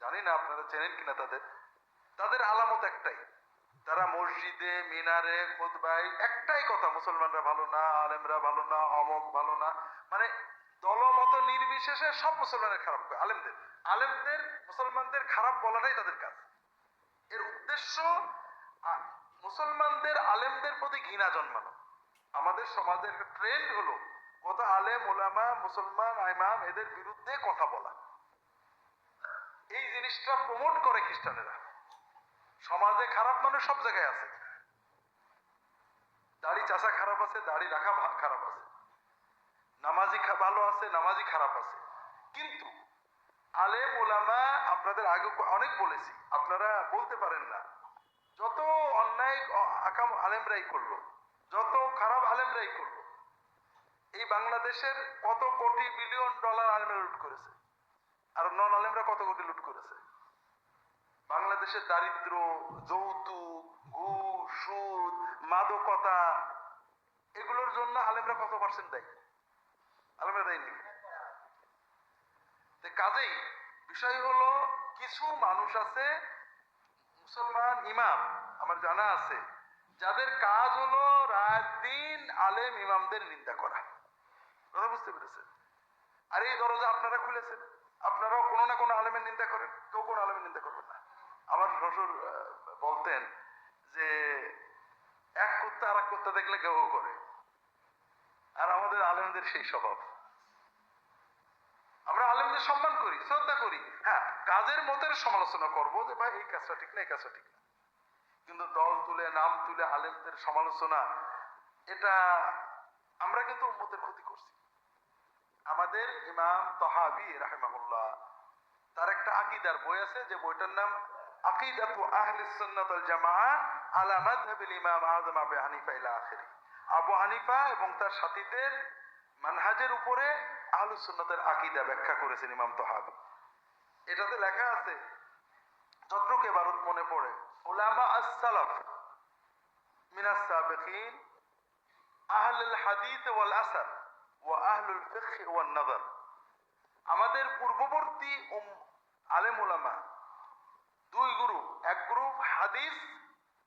জানি না আপনারা চেনেন কিনা তাদের। তাদের আলামত একটাই, তারা মসজিদে, মিনারে খুতবাই একটাই কথা, মুসলমানরা ভালো না, আলেমরা ভালো না, অমক ভালো না। মানে দলমত নির্বিশেষে সব মুসলমানের খারাপ করে আলেমদের। আলেমদের, মুসলমানদের খারাপ বলাটাই তাদের কাজ। এর উদ্দেশ্য মুসলমানদের আলেমদের প্রতি ঘৃণা জন্মানো। আমাদের সমাজের ট্রেন্ড হলো কত আলেম, ওলামা, মুসলমান ইমাম এদের বিরুদ্ধে কথা বলা। জিনিসটা প্রমোট করে খ্রিস্টানেরা। সমাজে খারাপ মানুষ সব জায়গায় আছে। দাড়ি চাষা খারাপ আছে, দাড়ি রাখা খারাপ আছে। নামাজি ভালো আছে, নামাজি খারাপ আছে। কিন্তু আলেম ওলামা আপনাদের আগে অনেক বলেছি, আপনারা বলতে পারেন না। যত অন্যায় আকাম আলেমরাই করল, যত খারাপ আলেমরাই করল, এই বাংলাদেশের কত কোটি বিলিয়ন ডলার আলেমরা লুট করেছে। আর নন আলেমরা কত কোটি লুট করেছে? বাংলাদেশের দারিদ্র, যৌতুক, ঘুষ, সুদ, মাদকতা, এগুলোর জন্য আলেমরা কত পার্সেন্ট দেয়? আলেমরা দেয়নি। কাজেই বিষয় হলো, কিছু মানুষ আছে, মুসলমান ইমাম, আমার জানা আছে, যাদের কাজ হলো রাত দিন আলেম ইমামদের নিন্দা করা। কথা বুঝতে পেরেছেন? আর এই দরজা আপনারা খুলেছেন। আপনারাও কোনো না কোনো আলেমের নিন্দা করেন, কেউ কোনো আলেমের নিন্দা করবেন না। আমার শ্বশুর বলতেন যে এক কুত্তা আর এক কুত্তা দেখলে কেউ করে। আর আমাদের আলেমদের সেই স্বভাব। আমরা আলেমদের সম্মান করি, শ্রদ্ধা করি। হ্যাঁ কাজের মতের সমালোচনা করব যে, ভাই, এই কাজটা ঠিক না, এই কাজটা ঠিক না। কিন্তু দল তুলে, নাম তুলে আলেমদের সমালোচনা, এটা আমরা কিন্তু উম্মতের ক্ষতি করছি। আমাদের ইমাম তহাবি, রাহেমাহুল্লাহ, তার একটা আকিদার বই আছে যে বইটার নাম আহলি সুন্নাত ওয়াল জামাআ আলা মাযহাবিল ইমাম আযম আবু হানিফা ইলা আখিরি। আবু হানিফা এবং তার সাথীদের মানহাজের উপরে আহলুস সুন্নাতের আকিদা ব্যাখ্যা করেছেন ইমাম এটাতে লেখা আছে, যতটুকু এবারত মনে পড়ে, উলামা আস-সালাফ মিনাস সাবিকিন, আহলুল হাদিস ওয়াল আসার ওয়া আহলুল ফিকহ নাযার। আমাদের পূর্ববর্তী আলেম উলামা দুই গ্রুপ, এক গ্রুপ হাদিস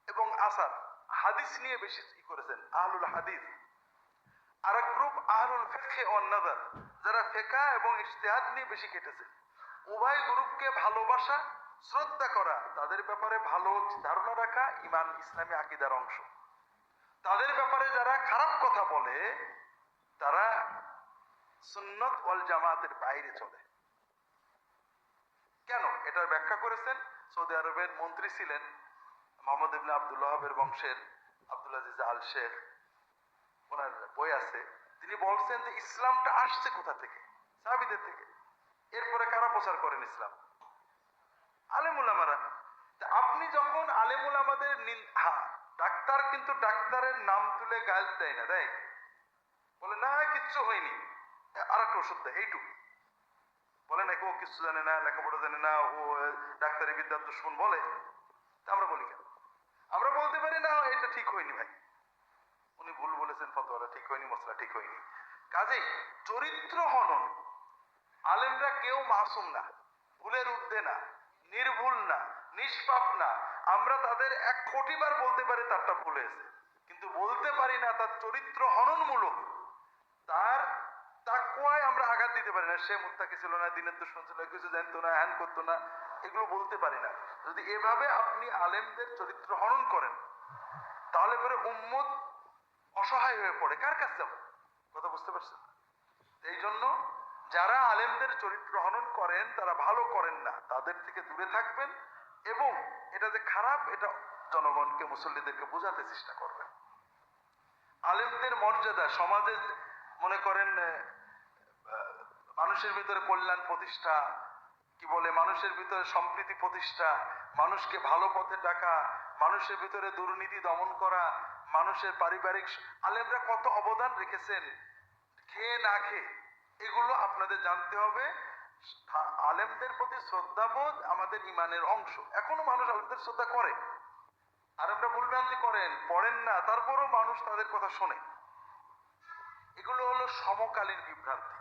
এবং আসার। হাদিস নিয়ে বেশি ই করেছেন, আহলুল হাদিস। আর এক গ্রুপ আহলুল ওয়ান নাযার যারা ফেকা এবং ইজতিহাদ নিয়ে বেশি কেটেছে। উভয় গ্রুপকে ভালোবাসা, শ্রদ্ধা করা, তাদের ব্যাপারে ভালো ধারণা রাখা ইমান ইসলামী আকিদার অংশ। তাদের ব্যাপারে যারা খারাপ কথা বলে, তারা সুন্নত ওয়াল জামাতের বাইরে চলে। কেন? এটার ব্যাখ্যা করেছেন সৌদি আরবের মন্ত্রী ছিলেন মোহাম্মদ ইবনে আব্দুল্লাহের বংশের আব্দুল আজিজ আল শেখ। ওনার বই আছে। তিনি বলছেন যে ইসলামটা আসছে কোথা থেকে? সাহাবিদের থেকে। এরপরে কারা প্রচার করেন ইসলাম? আলেমুলামারা আপনি যখন আলেমুলামাদের হ্যাঁ ডাক্তার কিন্তু ডাক্তারের নাম তুলে গাল দেয় না, দেয়। বলে, না, কিচ্ছু হয়নি। আর একটা ওষুধ দেয়, এইটুকু। বলে নাকি, ও কিছু জানে না, লেখাপড়া জানে না, ও ডাক্তারি বিদ্যার দুশ্মন বলে? আমরা বলি কেন? আমরা বলতে পারি, না, এটা ঠিক হয়নি ভাই। উনি ভুল বলেছেন ফতোয়াটা, ঠিক হয়নি, মশলা ঠিক হয়নি। কাজেই চরিত্র হনন, আলেমরা কেউ মাসুম না, ভুলের ঊর্ধ্বে না, নির্ভুল না, নিষ্পাপ না। আমরা তাদের এক কোটি বার বলতে পারি, তারটা ভুল হয়েছে। কিন্তু বলতে পারি না, তার চরিত্র হননমূলক। তার তাকুয়ায় আমরা আঘাত দিতে পারি না। সে মুত্তাকি ছিল না, দিনের দুশ্মন ছিল কিছু জানতো না হ্যান করতো না, এগুলো বলতে পারি না। যদি এভাবে আপনি আলেমদের চরিত্র হনন করেন, তাহলে পরে উম্মত অসহায় হয়ে পড়ে। কার কাছে যাব? কথা বুঝতে পারছেন? এই জন্য যারা আলেমদের চরিত্র হনন করেন, তারা ভালো করেন না। তাদের থেকে দূরে থাকবেন এবং এটা যে খারাপ, এটা জনগণকে, মুসল্লিদেরকে বোঝাতে চেষ্টা করবেন। আলেমদের মর্যাদা, সমাজে মনে করেন মানুষের ভিতরে কল্যাণ প্রতিষ্ঠা, কি বলে, মানুষের ভিতরে সম্প্রীতি প্রতিষ্ঠা, মানুষকে ভালো পথে ডাকা, মানুষের ভিতরে দুর্নীতি দমন করা, মানুষের পারিবারিক আলেমরা কত অবদান রেখেছেন, খেয়ে না খেয়ে, এগুলো আপনাদের জানতে হবে। আলেমদের প্রতি শ্রদ্ধাবোধ আমাদের ইমানের অংশ। এখনও মানুষ আলেমদের শ্রদ্ধা করে। আলেমরা ভুলভ্রান্তি করেন, পড়েন না, তারপরও মানুষ তাদের কথা শোনে। এগুলো হলো সমকালীন বিভ্রান্তি।